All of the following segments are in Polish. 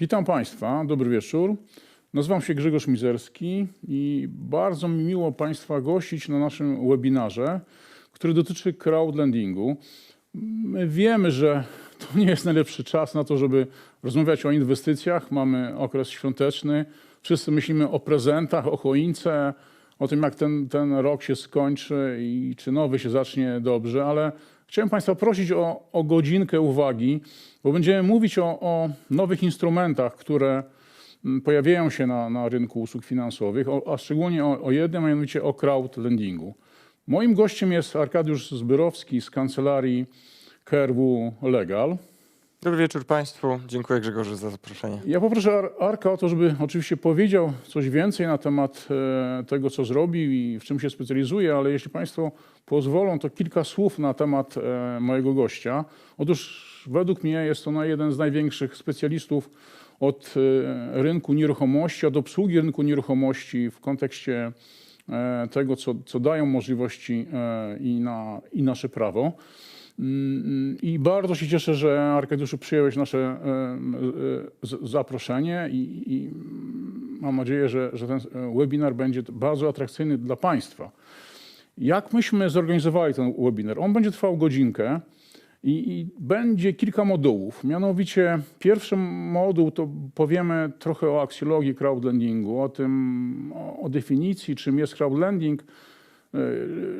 Witam Państwa, dobry wieczór. Nazywam się Grzegorz Mizerski i bardzo mi miło Państwa gościć na naszym webinarze, który dotyczy crowdlendingu. My wiemy, że to nie jest najlepszy czas na to, żeby rozmawiać o inwestycjach. Mamy okres świąteczny, wszyscy myślimy o prezentach, o choince, o tym, jak ten, ten rok się skończy i czy nowy się zacznie dobrze, ale chciałem Państwa prosić o, o godzinkę uwagi, bo będziemy mówić o, o nowych instrumentach, które mm, pojawiają się na, na rynku usług finansowych, o, a szczególnie o, o jednym, a mianowicie o crowdlendingu. Moim gościem jest Arkadiusz Zbyrowski z kancelarii KRW Legal. Dobry wieczór Państwu. Dziękuję Grzegorzu za zaproszenie. Ja poproszę Ar- Arka o to, żeby oczywiście powiedział coś więcej na temat e, tego, co zrobił i w czym się specjalizuje, ale jeśli Państwo pozwolą, to kilka słów na temat e, mojego gościa. Otóż według mnie jest to na jeden z największych specjalistów od e, rynku nieruchomości, od obsługi rynku nieruchomości w kontekście tego, co, co dają możliwości i, na, i nasze prawo. Mm, I bardzo się cieszę, że Arkadiuszu przyjąłeś nasze e, e, zaproszenie i, i mam nadzieję, że, że ten e, webinar będzie bardzo atrakcyjny dla Państwa. Jak myśmy zorganizowali ten webinar? On będzie trwał godzinkę i, i będzie kilka modułów. Mianowicie pierwszy moduł to powiemy trochę o aksjologii crowdlendingu, o tym, o, definicji, czym jest crowdlending,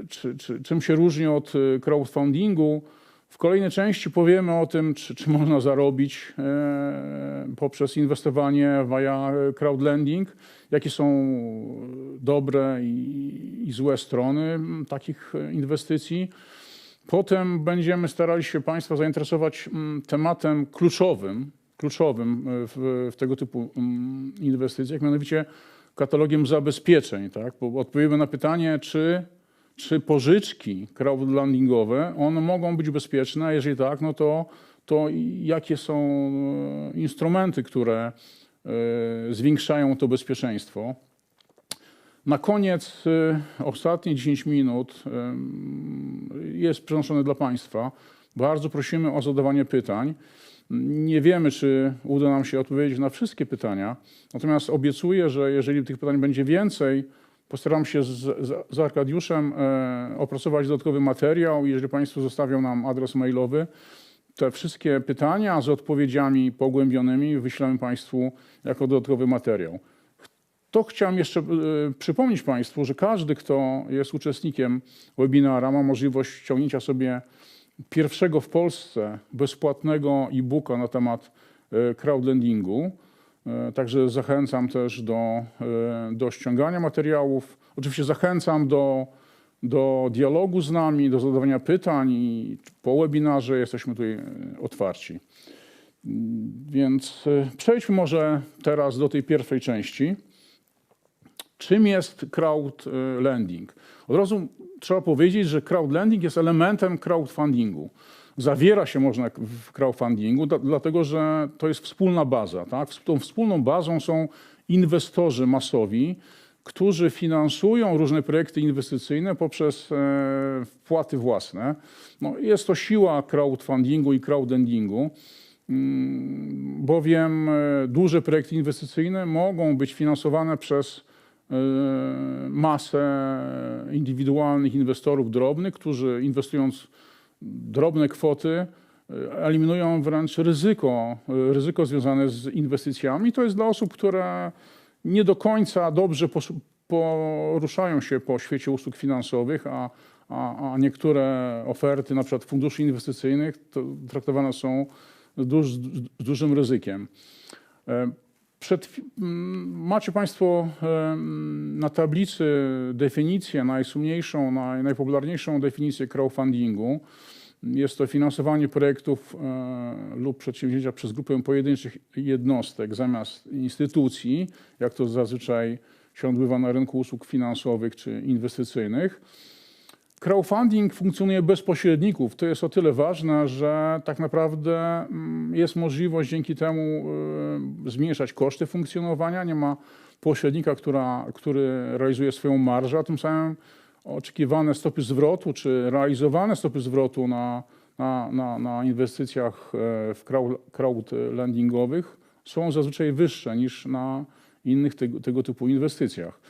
czy, czy, czym się różni od e, crowdfundingu. W kolejnej części powiemy o tym, czy, czy można zarobić e, poprzez inwestowanie via crowdlending, jakie są dobre i, i złe strony takich e, inwestycji. Potem będziemy starali się Państwa zainteresować tematem kluczowym, kluczowym e, w, w tego typu inwestycjach, mianowicie katalogiem zabezpieczeń. Tak? Bo odpowiemy na pytanie, czy, czy pożyczki crowdlendingowe, one mogą być bezpieczne, jeżeli tak, no to, to jakie są e, instrumenty, które e, zwiększają to bezpieczeństwo. Na koniec y, ostatnie 10 minut jest przeznaczone dla Państwa. Bardzo prosimy o zadawanie pytań. Nie wiemy, czy uda nam się odpowiedzieć na wszystkie pytania, natomiast obiecuję, że jeżeli tych pytań będzie więcej, postaram się z, z, Arkadiuszem e, opracować dodatkowy materiał. Jeżeli Państwo zostawią nam adres mailowy, te wszystkie pytania z odpowiedziami pogłębionymi wyślemy Państwu jako dodatkowy materiał. To chciałem jeszcze e, przypomnieć Państwu, że każdy, kto jest uczestnikiem webinara, ma możliwość ściągnięcia sobie pierwszego w Polsce bezpłatnego e-booka na temat e, crowdlendingu. E, Także zachęcam też do, e, do ściągania materiałów. Oczywiście zachęcam do, do dialogu z nami, do zadawania pytań i po webinarze jesteśmy tutaj otwarci. Więc przejdźmy może teraz do tej pierwszej części. Czym jest crowdlending? Od razu trzeba powiedzieć, że crowdlending jest elementem crowdfundingu. Zawiera się można w crowdfundingu, dlatego że to jest wspólna baza. Tak? Tą wspólną bazą są inwestorzy masowi, którzy finansują różne projekty inwestycyjne poprzez e, wpłaty własne. No, jest to siła crowdfundingu i crowdlendingu mm, bowiem e, duże projekty inwestycyjne mogą być finansowane przez masę indywidualnych inwestorów drobnych, którzy inwestując drobne kwoty e, eliminują wręcz ryzyko, e, ryzyko związane z inwestycjami. To jest dla osób, które nie do końca dobrze poruszają się po świecie usług finansowych, a, a, a niektóre oferty, na przykład funduszy inwestycyjnych, to traktowane są z, duż, z dużym ryzykiem. Przed, macie Państwo na tablicy definicję, najsłynniejszą, naj, najpopularniejszą definicję crowdfundingu. Jest to finansowanie projektów e, lub przedsięwzięcia przez grupę pojedynczych jednostek zamiast instytucji, jak to zazwyczaj się odbywa na rynku usług finansowych czy inwestycyjnych. Crowdfunding funkcjonuje bez pośredników. To jest o tyle ważne, że tak naprawdę mm, jest możliwość dzięki temu y, zmniejszać koszty funkcjonowania. Nie ma pośrednika, która, który realizuje swoją marżę, a tym samym oczekiwane stopy zwrotu czy realizowane stopy zwrotu na, na, na, na inwestycjach e, w crowd- crowdlendingowych są zazwyczaj wyższe niż na innych tego, tego typu inwestycjach.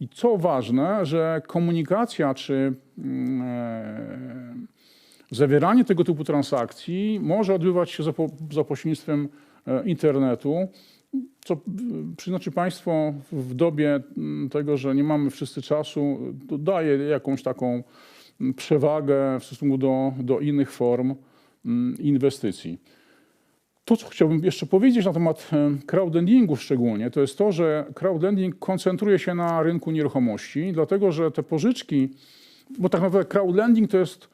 I co ważne, że komunikacja czy mm, e, zawieranie tego typu transakcji może odbywać się za, po, za pośrednictwem e, internetu, co y, przyznacie Państwo w dobie mm, tego, że nie mamy wszyscy czasu, daje jakąś taką mm, przewagę w stosunku do, do innych form inwestycji. To, co chciałbym jeszcze powiedzieć na temat e, crowdlendingu szczególnie, to jest to, że crowdlending koncentruje się na rynku nieruchomości, dlatego że te pożyczki, bo tak naprawdę crowdlending to jest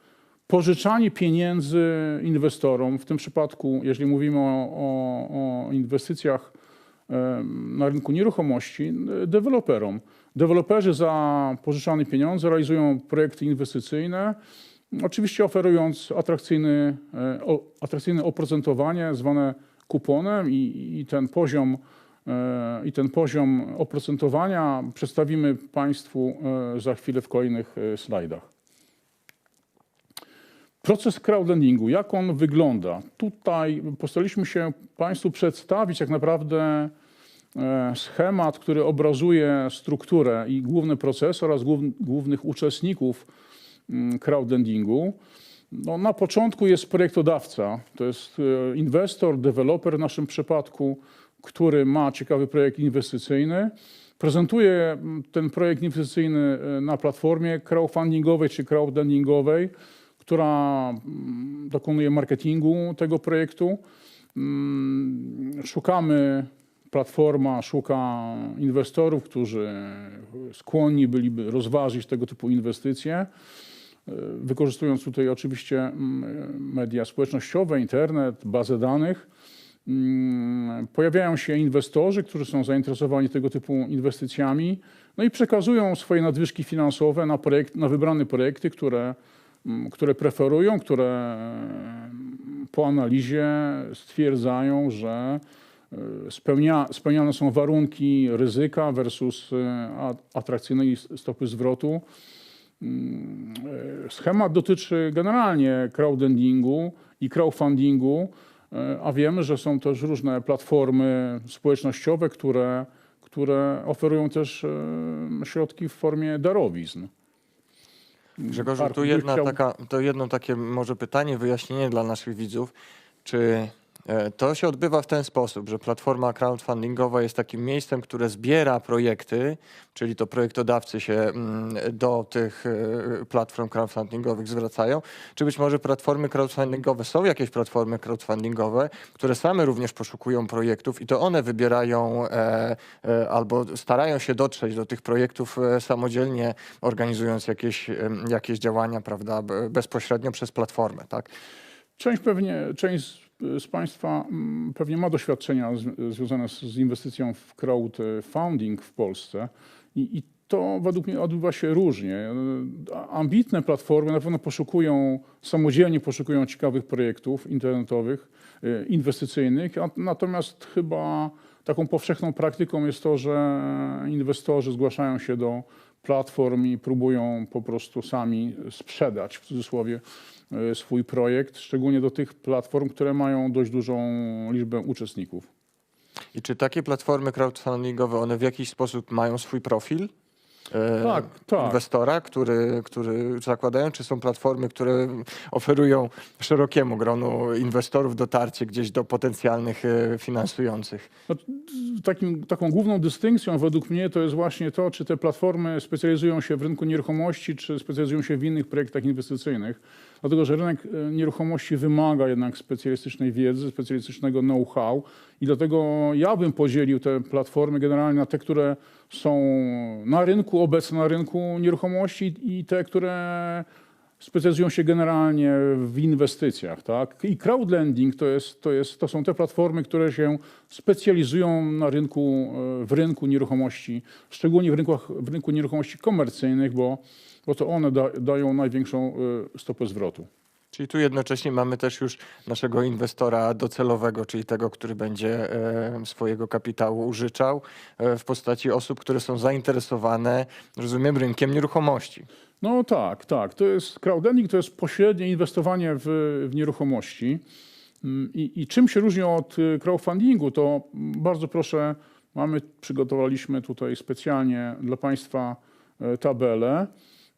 pożyczanie pieniędzy inwestorom, w tym przypadku, jeżeli mówimy o, o, o inwestycjach e, na rynku nieruchomości, e, deweloperom. Deweloperzy za pożyczane pieniądze realizują projekty inwestycyjne, oczywiście oferując atrakcyjny, e, o- atrakcyjne oprocentowanie zwane kuponem i, i ten poziom e, i ten poziom oprocentowania przedstawimy Państwu e, za chwilę w kolejnych e, slajdach. Proces crowdlendingu, jak on wygląda? Tutaj postaraliśmy się Państwu przedstawić tak naprawdę schemat, który obrazuje strukturę i główny proces oraz głów- głównych uczestników crowdlendingu. No, na początku jest projektodawca, to jest e, inwestor, deweloper w naszym przypadku, który ma ciekawy projekt inwestycyjny. Prezentuje mm, ten projekt inwestycyjny e, na platformie crowdfundingowej czy crowdlendingowej, która mm, dokonuje marketingu tego projektu. Mm, Szukamy, platforma szuka inwestorów, którzy skłonni byliby rozważyć tego typu inwestycje. E, Wykorzystując tutaj oczywiście mm, media społecznościowe, internet, bazę danych. Mm, Pojawiają się inwestorzy, którzy są zainteresowani tego typu inwestycjami, no i przekazują swoje nadwyżki finansowe na, projekt, na wybrane projekty, które, mm, które preferują, które po analizie stwierdzają, że e, spełnia, spełniane są warunki ryzyka versus a- atrakcyjnej stopy zwrotu. Mm, e, Schemat dotyczy generalnie crowdlendingu i crowdfundingu, e, a wiemy, że są też różne platformy społecznościowe, które, które oferują też e, środki w formie darowizn. Grzegorzu, tu jedna chciał- taka, to jedno takie może pytanie, wyjaśnienie dla naszych widzów. Czy to się odbywa w ten sposób, że platforma crowdfundingowa jest takim miejscem, które zbiera projekty, czyli to projektodawcy się mm, do tych e, platform crowdfundingowych zwracają? Czy być może platformy crowdfundingowe, są jakieś platformy crowdfundingowe, które same również poszukują projektów i to one wybierają e, e, albo starają się dotrzeć do tych projektów e, samodzielnie, organizując jakieś, jakieś działania, prawda, be- bezpośrednio przez platformę, tak? Część pewnie, część z, Państwa mm, pewnie ma doświadczenia z, związane z, z inwestycją w crowdfunding w Polsce i, i to według mnie odbywa się różnie. E, Ambitne platformy na pewno poszukują, samodzielnie poszukują ciekawych projektów internetowych, e, inwestycyjnych, natomiast chyba taką powszechną praktyką jest to, że inwestorzy zgłaszają się do platform i próbują po prostu sami sprzedać w cudzysłowie e, swój projekt, szczególnie do tych platform, które mają dość dużą liczbę uczestników. I czy takie platformy crowdfundingowe, one w jakiś sposób mają swój profil? E, Tak, tak. Inwestora, który, który zakładają, czy są platformy, które oferują szerokiemu gronu inwestorów dotarcie gdzieś do potencjalnych e, finansujących? No, takim, taką główną dystynkcją według mnie to jest właśnie to, czy te platformy specjalizują się w rynku nieruchomości, czy specjalizują się w innych projektach inwestycyjnych. Dlatego, że rynek e, nieruchomości wymaga jednak specjalistycznej wiedzy, specjalistycznego know-how i dlatego ja bym podzielił te platformy generalnie na te, które są na rynku, obecne na rynku nieruchomości i te, które specjalizują się generalnie w inwestycjach. Tak? I crowdlending to, jest, to, jest, to są te platformy, które się specjalizują na rynku, e, w rynku nieruchomości, szczególnie w, rynkach, w rynku nieruchomości komercyjnych, bo, bo to one da, dają największą e, stopę zwrotu. Czyli tu jednocześnie mamy też już naszego inwestora docelowego, czyli tego, który będzie e, swojego kapitału użyczał e, w postaci osób, które są zainteresowane, rozumiem, rynkiem nieruchomości. No tak, tak. To jest crowdlending, to jest pośrednie inwestowanie w, w nieruchomości. Mm, I, I czym się różni od crowdfundingu, to bardzo proszę, mamy, przygotowaliśmy tutaj specjalnie dla Państwa tabelę.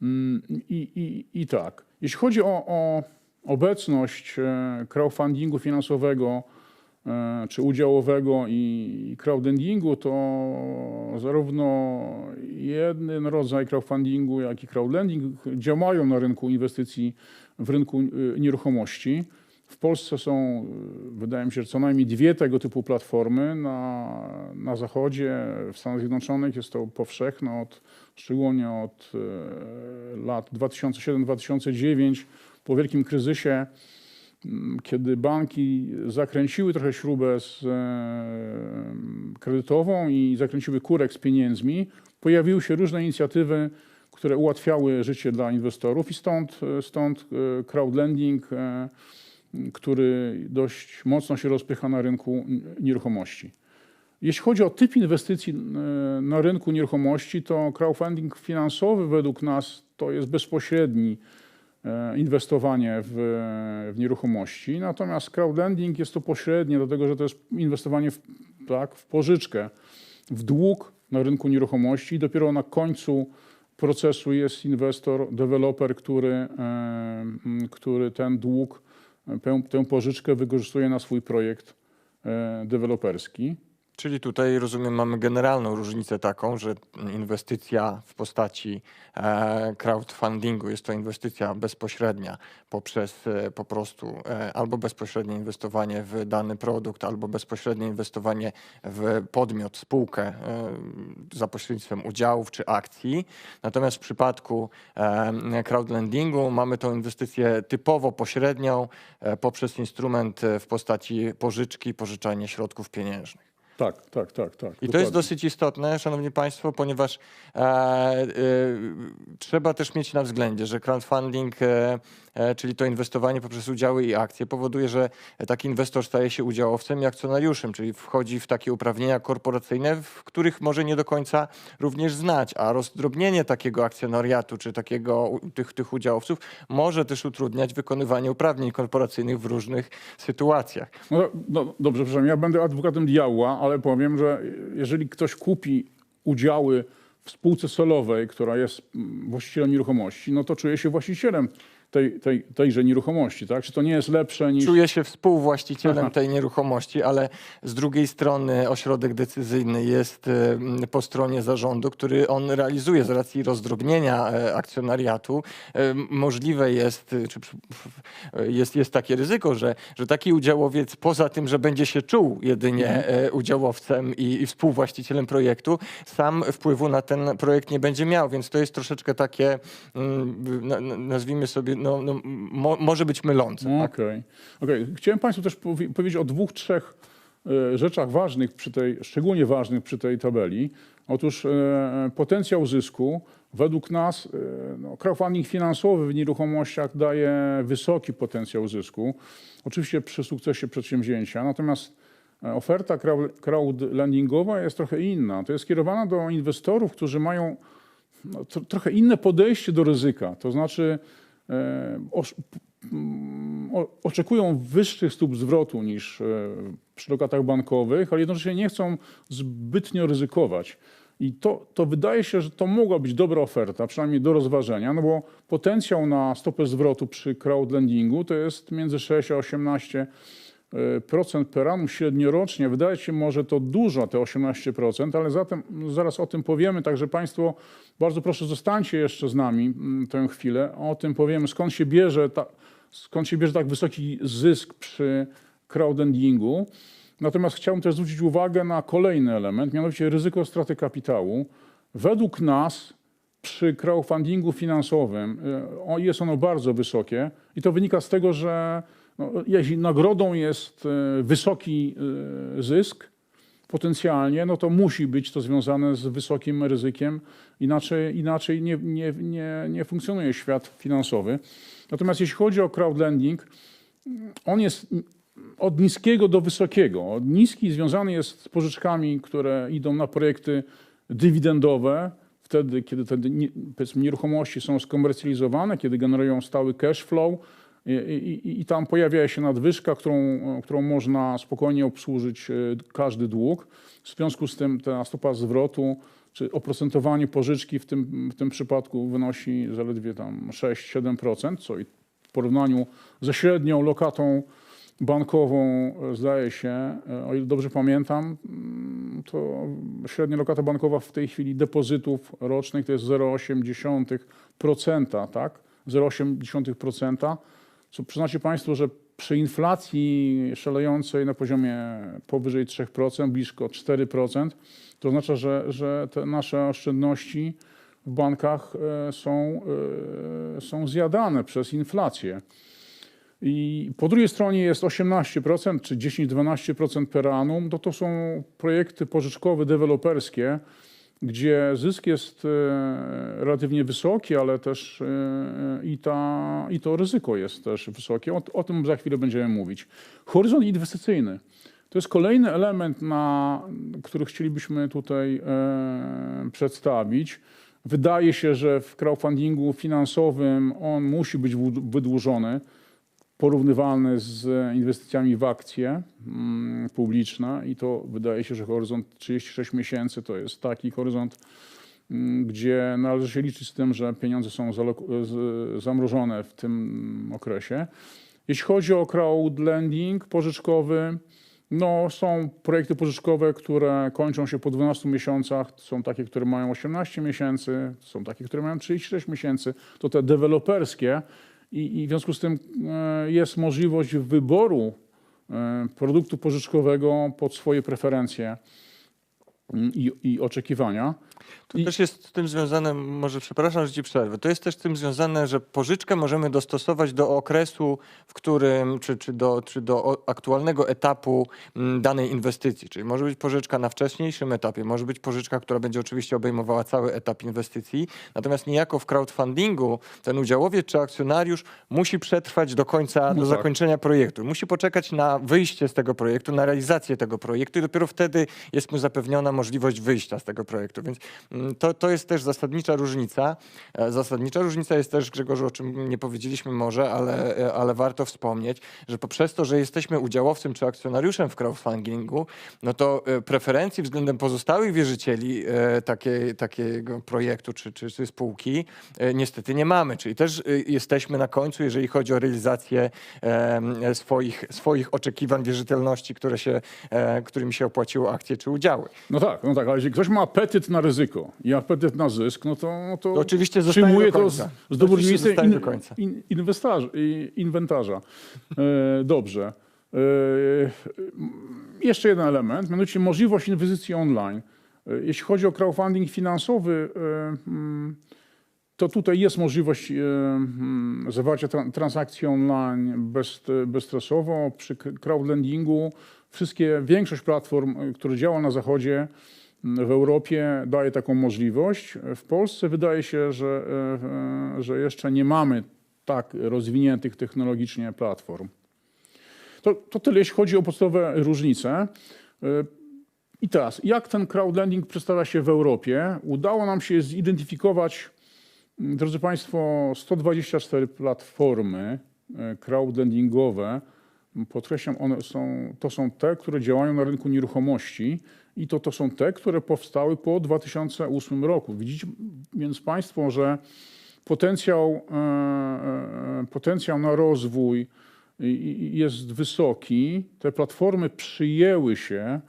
Mm, I, i, I tak, jeśli chodzi o, o obecność e, crowdfundingu finansowego e, czy udziałowego i crowdlendingu, to zarówno jeden rodzaj crowdfundingu, jak i crowdlending działają na rynku inwestycji w rynku y, nieruchomości. W Polsce są, y, wydaje mi się, co najmniej dwie tego typu platformy. Na, na zachodzie, w Stanach Zjednoczonych jest to powszechne, od, szczególnie od e, lat 2007-2009, po wielkim kryzysie, kiedy banki zakręciły trochę śrubę z, e, kredytową i zakręciły kurek z pieniędzmi, pojawiły się różne inicjatywy, które ułatwiały życie dla inwestorów i stąd, stąd e, crowdlending, e, który dość mocno się rozpycha na rynku nieruchomości. Jeśli chodzi o typ inwestycji e, na rynku nieruchomości, to crowdfunding finansowy według nas to jest bezpośredni e, inwestowanie w, w nieruchomości. Natomiast crowdlending jest to pośrednie, dlatego że to jest inwestowanie w, tak, w pożyczkę, w dług na rynku nieruchomości i dopiero na końcu procesu jest inwestor, deweloper, który, e, który ten dług, tę pożyczkę wykorzystuje na swój projekt e, deweloperski. Czyli tutaj rozumiem, mamy generalną różnicę taką, że inwestycja w postaci e, crowdfundingu jest to inwestycja bezpośrednia poprzez e, po prostu e, albo bezpośrednie inwestowanie w dany produkt, albo bezpośrednie inwestowanie w podmiot, spółkę za pośrednictwem udziałów czy akcji. Natomiast w przypadku crowdlendingu mamy tą inwestycję typowo pośrednią poprzez instrument w postaci pożyczki, pożyczanie środków pieniężnych. Tak, tak, tak, tak. I to jest dokładnie. dosyć istotne, Szanowni Państwo, ponieważ e, e, trzeba też mieć na względzie, że crowdfunding, e, e, czyli to inwestowanie poprzez udziały i akcje, powoduje, że taki inwestor staje się udziałowcem i akcjonariuszem, czyli wchodzi w takie uprawnienia korporacyjne, w których może nie do końca również znać, a rozdrobnienie takiego akcjonariatu czy takiego tych, tych udziałowców może też utrudniać wykonywanie uprawnień korporacyjnych w różnych sytuacjach. No, no, dobrze, przepraszam, ja będę adwokatem diabła, ale powiem, że jeżeli ktoś kupi udziały w spółce celowej, która jest mm, właścicielem nieruchomości, no to czuje się właścicielem tej, tej, tejże nieruchomości, tak? Czy to nie jest lepsze niż... czuje się współwłaścicielem tej nieruchomości, ale z drugiej strony ośrodek decyzyjny jest e, po stronie zarządu, który on realizuje z racji rozdrobnienia e, akcjonariatu. E, Możliwe jest, czy jest, jest takie ryzyko, że, że taki udziałowiec poza tym, że będzie się czuł jedynie e, udziałowcem i, i współwłaścicielem projektu, sam wpływu na ten projekt nie będzie miał, więc to jest troszeczkę takie, mm, na- na- nazwijmy sobie, no, no, mo, może być mylące. Tak? Okej. Okej. Chciałem Państwu też powie- powiedzieć o dwóch, trzech e, rzeczach ważnych przy tej, szczególnie ważnych przy tej tabeli. Otóż e, potencjał zysku według nas, e, no, crowdfunding finansowy w nieruchomościach daje wysoki potencjał zysku, oczywiście przy sukcesie przedsięwzięcia, natomiast e, oferta crowd- crowdlendingowa jest trochę inna. To jest skierowana do inwestorów, którzy mają no, tro, trochę inne podejście do ryzyka. To znaczy oczekują wyższych stóp zwrotu niż e, przy lokatach bankowych, ale jednocześnie nie chcą zbytnio ryzykować. I to, to wydaje się, że to mogła być dobra oferta, przynajmniej do rozważenia, no bo potencjał na stopę zwrotu przy crowdlendingu to jest między 6 a 18 e, procent per annum średniorocznie. Wydaje się może to dużo, te 18%, ale zatem zaraz o tym powiemy, także Państwo bardzo proszę zostańcie jeszcze z nami mm, tę chwilę. O tym powiemy, skąd się bierze, ta, skąd się bierze tak wysoki zysk przy crowdlendingu. Natomiast chciałbym też zwrócić uwagę na kolejny element, mianowicie ryzyko straty kapitału. Według nas przy crowdfundingu finansowym y, jest ono bardzo wysokie i to wynika z tego, że no, jeśli nagrodą jest y, wysoki y, zysk potencjalnie, no to musi być to związane z wysokim ryzykiem, inaczej, inaczej nie, nie, nie, nie funkcjonuje świat finansowy. Natomiast jeśli chodzi o crowdlending, on jest od niskiego do wysokiego. Niski związany jest z pożyczkami, które idą na projekty dywidendowe, wtedy, kiedy te nieruchomości są skomercjalizowane, kiedy generują stały cash flow I, i, I tam pojawia się nadwyżka, którą, którą można spokojnie obsłużyć e, każdy dług. W związku z tym ta stopa zwrotu czy oprocentowanie pożyczki w tym, w tym przypadku wynosi zaledwie tam 6-7%, co i w porównaniu ze średnią lokatą bankową e, zdaje się, e, o ile dobrze pamiętam, mm, to średnia lokata bankowa w tej chwili depozytów rocznych to jest 0,8%, tak? 0,8%, co przyznacie Państwo, że przy inflacji szalejącej na poziomie powyżej 3%, blisko 4%, to oznacza, że, że te nasze oszczędności w bankach e, są, e, są zjadane przez inflację. I po drugiej stronie jest 18% czy 10-12% per annum. To, to są projekty pożyczkowe, deweloperskie, gdzie zysk jest e, relatywnie wysoki, ale też e, i, ta, i to ryzyko jest też wysokie. O, o tym za chwilę będziemy mówić. Horyzont inwestycyjny. To jest kolejny element, na który chcielibyśmy tutaj e, przedstawić. Wydaje się, że w crowdfundingu finansowym on musi być wyd- wydłużony porównywalny z inwestycjami w akcje mm, publiczne i to wydaje się, że horyzont 36 miesięcy to jest taki horyzont, mm, gdzie należy się liczyć z tym, że pieniądze są zamrożone w tym okresie. Jeśli chodzi o crowdlending pożyczkowy, no, są projekty pożyczkowe, które kończą się po 12 miesiącach. Są takie, które mają 18 miesięcy, są takie, które mają 36 miesięcy. To te deweloperskie. I, I w związku z tym e, jest możliwość wyboru e, produktu pożyczkowego pod swoje preferencje i, i oczekiwania. To I- też jest z tym związane, może przepraszam, że ci przerwę, to jest też z tym związane, że pożyczkę możemy dostosować do okresu, w którym, czy, czy, do, czy do aktualnego etapu mm, danej inwestycji. Czyli może być pożyczka na wcześniejszym etapie, może być pożyczka, która będzie oczywiście obejmowała cały etap inwestycji, natomiast niejako w crowdfundingu ten udziałowiec czy akcjonariusz musi przetrwać do końca, do tak. zakończenia projektu. Musi poczekać na wyjście z tego projektu, na realizację tego projektu i dopiero wtedy jest mu zapewniona możliwość wyjścia z tego projektu. Więc to, to jest też zasadnicza różnica. E, Zasadnicza różnica jest też, Grzegorzu, o czym nie powiedzieliśmy może, ale, e, ale warto wspomnieć, że poprzez to, że jesteśmy udziałowcem czy akcjonariuszem w crowdfundingu, no to e, preferencji względem pozostałych wierzycieli e, takiej, takiego projektu czy, czy, czy spółki niestety nie mamy. Czyli też jesteśmy na końcu, jeżeli chodzi o realizację swoich, swoich oczekiwań wierzytelności, które się, którymi się opłaciło akcje czy udziały. No tak, no tak, ale jeśli ktoś ma apetyt na ryzyko i apetyt na zysk, no to, no to, To oczywiście przyjmuje to z, z zostaje in, in, inwestarza, inwentarza. E, dobrze. E, jeszcze jeden element, mianowicie możliwość inwestycji online. E, Jeśli chodzi o crowdfunding finansowy, e, mm, to tutaj jest możliwość e, mm, zawarcia tran- transakcji online bez, bezstresowo. Przy crowdlendingu wszystkie, większość platform, które działa na zachodzie, w Europie daje taką możliwość. W Polsce wydaje się, że, e, że jeszcze nie mamy tak rozwiniętych technologicznie platform. To, to tyle, jeśli chodzi o podstawowe różnice. E, I teraz, jak ten crowdlending przedstawia się w Europie? Udało nam się zidentyfikować, drodzy Państwo, 124 platformy e, crowdlendingowe. Podkreślam, one są, to są te, które działają na rynku nieruchomości i to, to są te, które powstały po 2008 roku. Widzicie więc Państwo, że potencjał, e, e, potencjał na rozwój jest wysoki. Te platformy przyjęły się,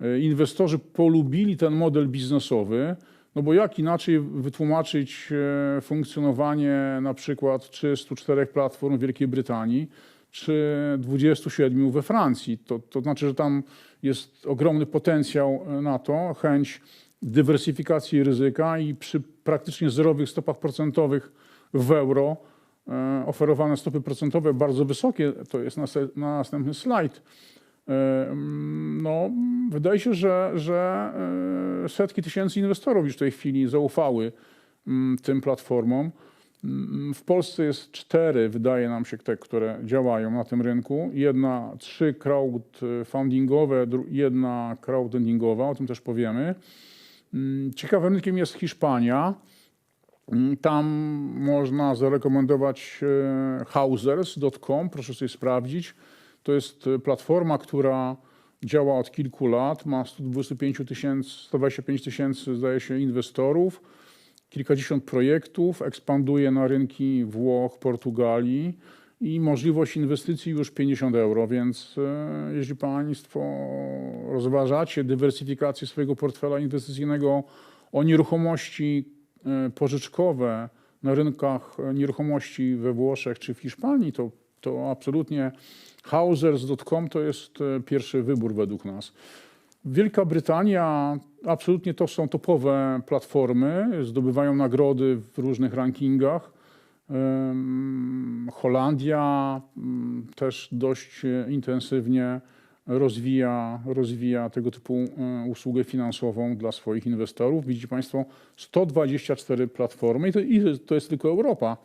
e, inwestorzy polubili ten model biznesowy, no bo jak inaczej wytłumaczyć e, funkcjonowanie na przykład 304 platform w Wielkiej Brytanii czy 27 we Francji? To, to znaczy, że tam jest ogromny potencjał e, na to, chęć dywersyfikacji ryzyka i przy praktycznie zerowych stopach procentowych w euro e, oferowane stopy procentowe bardzo wysokie, to jest nase- następny slajd. E, mm, No, wydaje się, że, że setki tysięcy inwestorów już w tej chwili zaufały mm, tym platformom. Mm, W Polsce jest cztery, wydaje nam się, te, które działają na tym rynku. Jedna, trzy crowdfundingowe, dru- jedna crowdlendingowa, o tym też powiemy. Mm, Ciekawym rynkiem jest Hiszpania. Mm, Tam można zarekomendować e, Hausers.com, proszę sobie sprawdzić. To jest e, platforma, która działa od kilku lat, ma 125 tysięcy, 125 tysięcy, zdaje się, inwestorów, kilkadziesiąt projektów, ekspanduje na rynki Włoch, Portugalii i możliwość inwestycji już 50 euro, więc e, jeśli Państwo rozważacie dywersyfikację swojego portfela inwestycyjnego o nieruchomości e, pożyczkowe na rynkach e, nieruchomości we Włoszech czy w Hiszpanii, to, to absolutnie Hausers.com to jest pierwszy wybór według nas. Wielka Brytania, absolutnie to są topowe platformy, zdobywają nagrody w różnych rankingach. Holandia mm, też dość intensywnie rozwija, rozwija tego typu e, usługę finansową dla swoich inwestorów. Widzicie Państwo, 124 platformy i to, i to jest tylko Europa,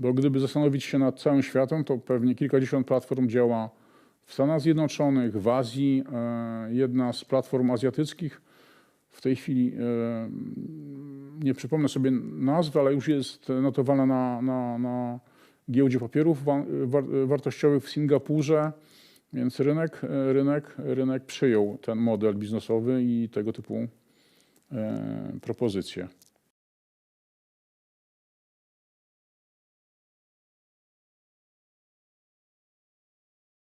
bo gdyby zastanowić się nad całym światem, to pewnie kilkadziesiąt platform działa w Stanach Zjednoczonych, w Azji. E, Jedna z platform azjatyckich w tej chwili, e, nie przypomnę sobie nazwy, ale już jest notowana na, na, na giełdzie papierów wa- war, wartościowych w Singapurze, więc rynek, e, rynek, rynek przyjął ten model biznesowy i tego typu propozycje.